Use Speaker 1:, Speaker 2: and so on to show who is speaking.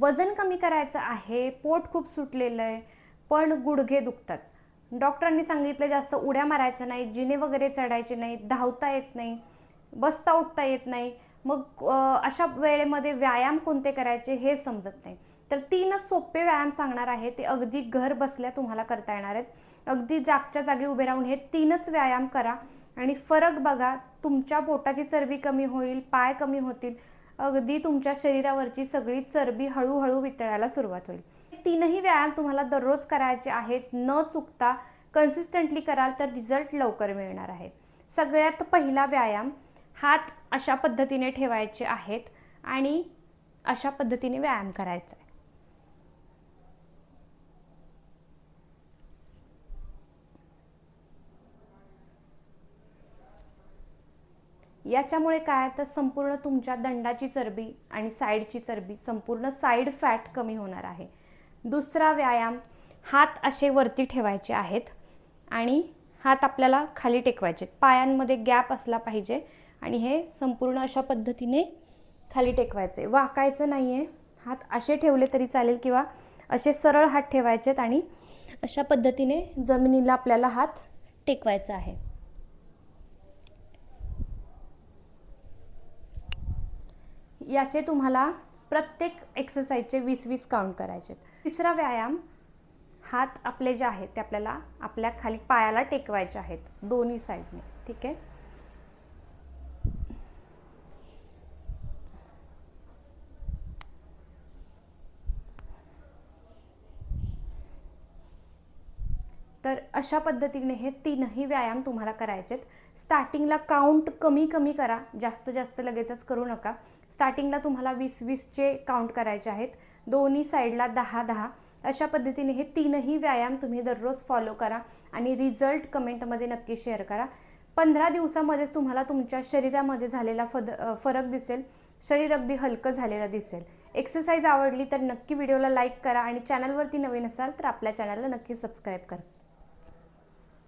Speaker 1: वजन कमी करायचं आहे पोट खूप सुटलेलं आहे पण गुडघे दुखतात. डॉक्टरांनी सांगितलं जास्त उड्या मारायच्या नाही जिने वगैरे चढायचे नाही धावता येत नाही बसता उठता येत नाही मग अशा वेळेमध्ये व्यायाम कोणते करायचे हे समजत नाही. तर तीनच सोपे व्यायाम सांगणार आहे ते अगदी घर बसल्या तुम्हाला करता येणार आहेत. अगदी जागच्या जागी उभे राहून हे तीनच व्यायाम करा आणि फरक बघा तुमच्या पोटाची चरबी कमी होईल पाय कमी होतील अगदी तुमच्या शरीरावरची सगळी चरबी हळूहळू वितळायला सुरुवात होईल. तीनही व्यायाम तुम्हाला दररोज करायचे आहेत. न चुकता कन्सिस्टंटली कराल तर रिझल्ट लवकर मिळणार आहे. सगळ्यात पहिला व्यायाम हात अशा पद्धतीने ठेवायचे आहेत आणि अशा पद्धतीने व्यायाम करायचा आहे. याच्यामुळे काय तर संपूर्ण तुमच्या दंडाची चरबी आणि साईडची चरबी संपूर्ण साईड फॅट कमी होणार आहे. दुसरा व्यायाम हात असे वरती ठेवायचे आहेत आणि हात आपल्याला खाली टेकवायचे पायांमध्ये गॅप असला पाहिजे आणि हे संपूर्ण अशा पद्धतीने खाली टेकवायचे. वाकायचं नाही आहे हात असे ठेवले तरी चालेल किंवा असे सरळ हात ठेवायचेत आणि अशा पद्धतीने जमिनीला आपल्याला हात टेकवायचा आहे. याचे तुम्हाला प्रत्येक एक्सरसाइजचे वीस वीस काउंट करायचे तिसरा व्यायाम हात आपले जे आहेत ते आपल्याला आपल्या खाली पायाला टेकवायचे आहेत दोन्ही साईडने ठीक आहे? तर अशा पद्धतीने हे तीनही व्यायाम तुम्हाला करायचे आहेत स्टार्टिंगला काउंट कमी कमी करा. जास्त जास्त लगेचच करू नका. स्टार्टिंगला तुम्हाला वीस वीसचे काउंट करायचे आहेत. दोन्ही साईडला दहा दहा अशा पद्धतीने हे तीनही व्यायाम तुम्ही दररोज फॉलो करा आणि रिझल्ट कमेंटमध्ये नक्की शेअर करा. पंधरा दिवसामध्येच तुम्हाला तुमच्या शरीरामध्ये झालेला फद फरक दिसेल. शरीर अगदी हलकं झालेलं दिसेल. एक्सरसाइज आवडली तर नक्की व्हिडिओला लाईक करा आणि चॅनलवरती नवीन असाल तर आपल्या चॅनलला नक्की सबस्क्राईब करा.